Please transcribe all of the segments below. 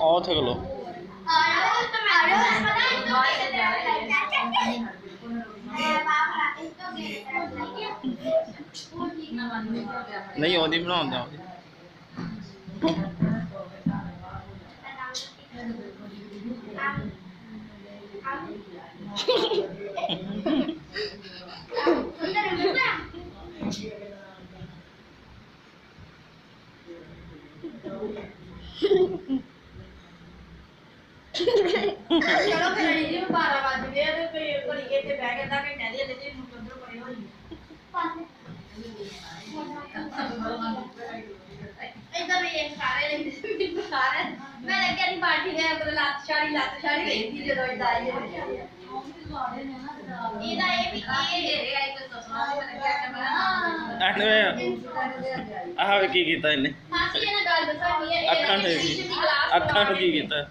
อ๋อเธอเหรอไม่โอดิมลองเดี๋ยวปุ๊บ ਚਲੋ ਫਿਰ ਅੜੀ ਜੀ 12 ਵਜ ਗਏ ਆ ਤੇ ਕੋਈ ਘੜੀ ਇੱਥੇ ਬਹਿ ਕੇ ਅੱਧਾ ਘੰਟਾ ਦੀ ਹਲੇ ਤੇ ਮੁਕੰਦਰ ਪਰੇ ਹੋਈ ਇਦਾਂ ਵੀ ਇਹ ਸਾਰੇ ਲੈਂਦੇ ਮੈਂ ਲੱਗਿਆ ਨਹੀਂ ਬਾਟੀ ਦੇ ਅੰਦਰ ਲੱਤ ਛਾੜੀ ਲੱਤ ਛਾੜੀ ਰਹਿੰਦੀ ਜਦੋਂ ਇਦਾਂ ਆਈ ਇਹਦਾ ਇਹ ਵੀ ਇਹ ਦੇ ਰਿਹਾ ਇੱਕ ਸਸਰਾ ਮੈਂ ਲੱਗਿਆ ਕਿ ਮੈਂ ਐਂਡ ਆਹ ਵੇ ਕੀ ਕੀਤਾ ਇਹਨੇ? ਮਾਸੀ ਇਹਨਾਂ ਗੱਲ ਦੱਸਣੀ ਹੈ ਅੱਖਾਂ ਨੂੰ ਕੀ ਅੱਖਾਂ ਨੂੰ ਕੀ ਕੀਤਾ।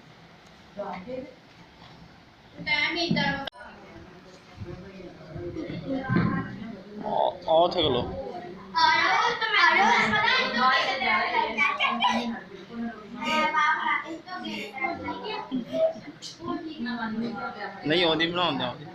ਟਾਈਮ ਹੀ ਇਦਾਂ ਆ ਆ ਉੱਥੇ ਖਲੋ। ਆਇਆ ਤਾਂ ਮੈਂ ਆਇਆ ਪਤਾ ਨਹੀਂ ਨਹੀਂ, ਉਹਦੀ ਬਣਾਉਂਦਾ ਉਹਦੀ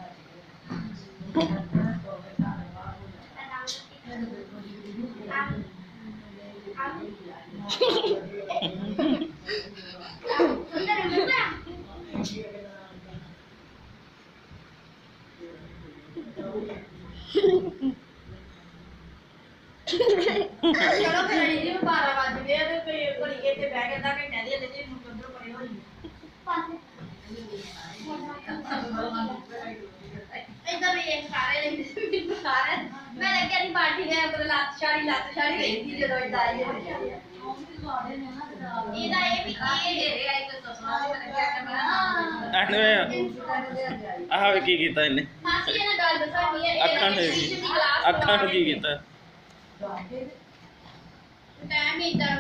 ਚਲੋ ਫਿਰ ਜੀ 12 ਵਜ ਆ ਤੇ ਕੋਈ ਘੜੀ ਇੱਥੇ ਬਹਿ ਕੇ ਅੱਧਾ ਘੰਟਾ ਦੀ ਹਲੇ ਤੇ ਸਾਰੇ। ਲੈਂਦੇ ਸੀ ਮੈਨੂੰ ਸਾਰੇ ਮੈਂ ਲੱਗਿਆ ਨਹੀਂ ਬਾਟੀ ਦੇ ਅੰਦਰ ਲੱਤ ਛਾੜੀ ਲੱਤ ਛਾੜੀ ਰਹਿੰਦੀ ਜਦੋਂ ਇਦਾਂ ਆਈ ਇਹਦਾ ਇਹ ਵੀ ਇਹ ਦੇ ਰਿਹਾ ਇੱਕ ਸਸਰਾ ਮੈਂ ਲੱਗਿਆ ਕਿ ਮੈਂ ਐਂਡ ਆਹ ਵੇ ਕੀ ਕੀਤਾ ਇਹਨੇ? ਮਾਸੀ ਇਹਨਾਂ ਗੱਲ ਦੱਸਣੀ ਹੈ। ਅੱਖਾਂ ਨੂੰ ਕੀ ਅੱਖਾਂ ਨੂੰ ਕੀ ਕੀਤਾ? ਟਾਈਮ ਹੀ ਇਦਾਂ